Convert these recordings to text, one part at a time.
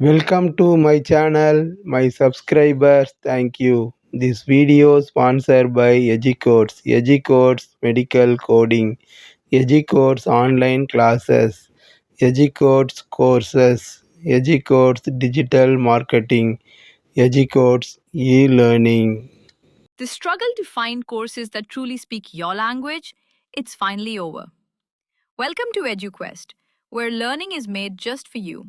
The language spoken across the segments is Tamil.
Welcome to my channel, my subscribers, thank you. This video sponsored by EduCodes, EduCodes Medical Coding, EduCodes Online Classes, EduCodes Courses, EduCodes Digital Marketing, EduCodes E-Learning. The struggle to find courses that truly speak your language, it's finally over. Welcome to EduQuest, where learning is made just for you.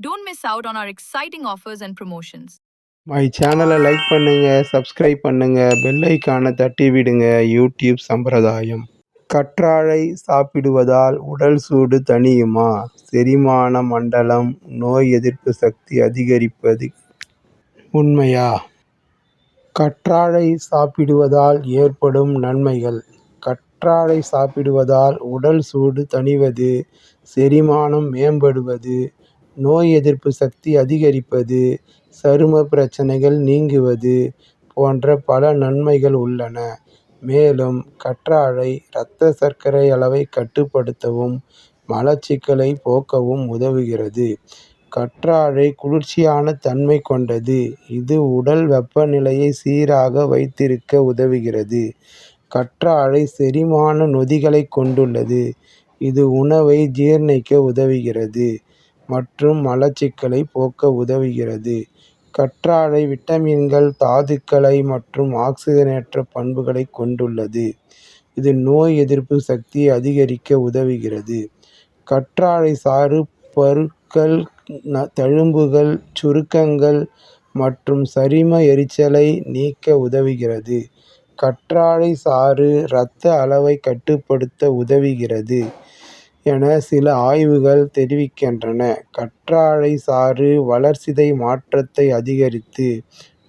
don't miss out on our exciting offers and promotions my சேனலை லைக் பண்ணுங்க சப்ஸ்கிரைப் பண்ணுங்க பெல் ஐக்கானை தட்டி விடுங்க. யூடியூப் சம்பிரதாயம். கற்றாழை சாப்பிடுவதால் உடல் சூடு தணியுமா? செரிமான மண்டலம் நோய் எதிர்ப்பு சக்தி அதிகரிப்பது உண்மையா? கற்றாழை சாப்பிடுவதால் ஏற்படும் நன்மைகள். கற்றாழை சாப்பிடுவதால் உடல் சூடு தணிவது செரிமானம் மேம்படுவது நோய் எதிர்ப்பு சக்தி அதிகரிப்பது சரும பிரச்சனைகள் நீங்குவது போன்ற பல நன்மைகள் உள்ளன. மேலும் கற்றாழை இரத்த சர்க்கரை அளவை கட்டுப்படுத்தவும் மலச்சிக்கலை போக்கவும் உதவுகிறது. கற்றாழை குளிர்ச்சியான தன்மை கொண்டது. இது உடல் வெப்பநிலையை சீராக வைத்திருக்க உதவுகிறது. கற்றாழை செரிமான நொதிகளை கொண்டுள்ளது. இது உணவை ஜீரணிக்க உதவுகிறது. மற்றும் மலச்சிக்கலை போக்க உதவுகிறது. கற்றாழை விட்டமின்கள் தாதுக்களை மற்றும் ஆக்சிஜனேற்ற பண்புகளை கொண்டுள்ளது. இது நோய் எதிர்ப்பு சக்தியை அதிகரிக்க உதவுகிறது. கற்றாழை சாறு பருக்கள் தழும்புகள் சுருக்கங்கள் மற்றும் சரிம எரிச்சலை நீக்க உதவுகிறது. கற்றாழை சாறு இரத்த அளவை கட்டுப்படுத்த உதவுகிறது. என சில ஆய்வுகள் தெரிவிக்கின்றன. கற்றாழை சாறு வளர்சிதை மாற்றத்தை அதிகரித்து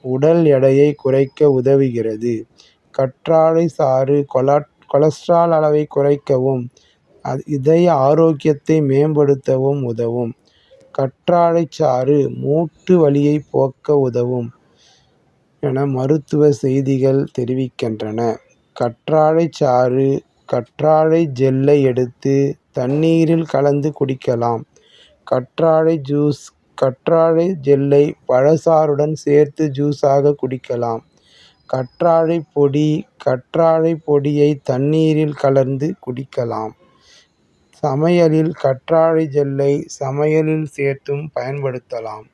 உடல் எடையை குறைக்க உதவுகிறது. கற்றாழை சாறு கொலஸ்ட்ரால் அளவை குறைக்கவும் இதய ஆரோக்கியத்தை மேம்படுத்தவும் உதவும். கற்றாழை சாறு மூட்டு வலியை போக்க உதவும் என மருத்துவ செய்திகள் தெரிவிக்கின்றன. கற்றாழை சாறு கற்றாழை ஜெல்லை எடுத்து தண்ணீரில் கலந்து குடிக்கலாம். கற்றாழை ஜூஸ் கற்றாழை ஜெல்லை பழச்சாறுடன் சேர்த்து ஜூஸாக குடிக்கலாம். கற்றாழை பொடி கற்றாழை பொடியை தண்ணீரில் கலந்து குடிக்கலாம். சமையலில் கற்றாழை ஜெல்லை சமையலில் சேர்த்தும் பயன்படுத்தலாம்.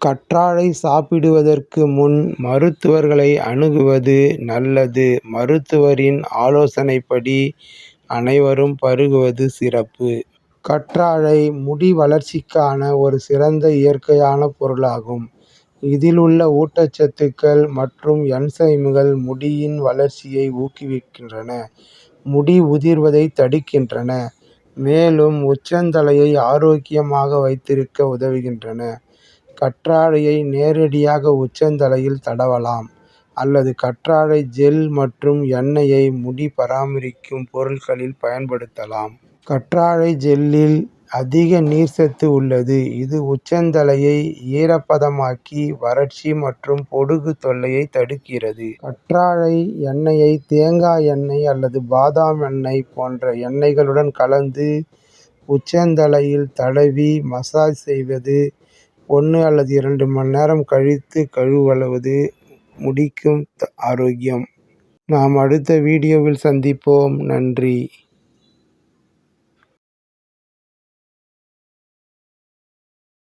கற்றாழை சாப்பிடுவதற்கு முன் மருத்துவர்களை அணுகுவது நல்லது. மருத்துவரின் ஆலோசனைப்படி அனைவரும் பருகுவது சிறப்பு. கற்றாழை முடி வளர்ச்சிக்கான ஒரு சிறந்த இயற்கையான பொருளாகும். இதில் உள்ள ஊட்டச்சத்துக்கள் மற்றும் என்சைம்கள் முடியின் வளர்ச்சியை ஊக்குவிக்கின்றன முடி உதிர்வதை தடுக்கின்றன மேலும் உச்சந்தலையை ஆரோக்கியமாக வைத்திருக்க உதவுகின்றன. கற்றாழையை நேரடியாக உச்சந்தலையில் தடவலாம் அல்லது கற்றாழை ஜெல் மற்றும் எண்ணெயை முடி பராமரிக்கும் பொருட்களில் பயன்படுத்தலாம். கற்றாழை ஜெல்லில் அதிக நீர்ச்சத்து உள்ளது இது உச்சந்தலையை ஈரப்பதமாக்கி வறட்சி மற்றும் பொடுகு தொல்லையை தடுக்கிறது. கற்றாழை எண்ணெயை தேங்காய் எண்ணெய் அல்லது பாதாம் எண்ணெய் போன்ற எண்ணெய்களுடன் கலந்து உச்சந்தலையில் தடவி மசாஜ் செய்வது ஒன்று அல்லது இரண்டு மணி நேரம் கழித்து கழுவுவது முடிக்கும் ஆரோக்கியம். நாம் அடுத்த வீடியோவில் சந்திப்போம். நன்றி.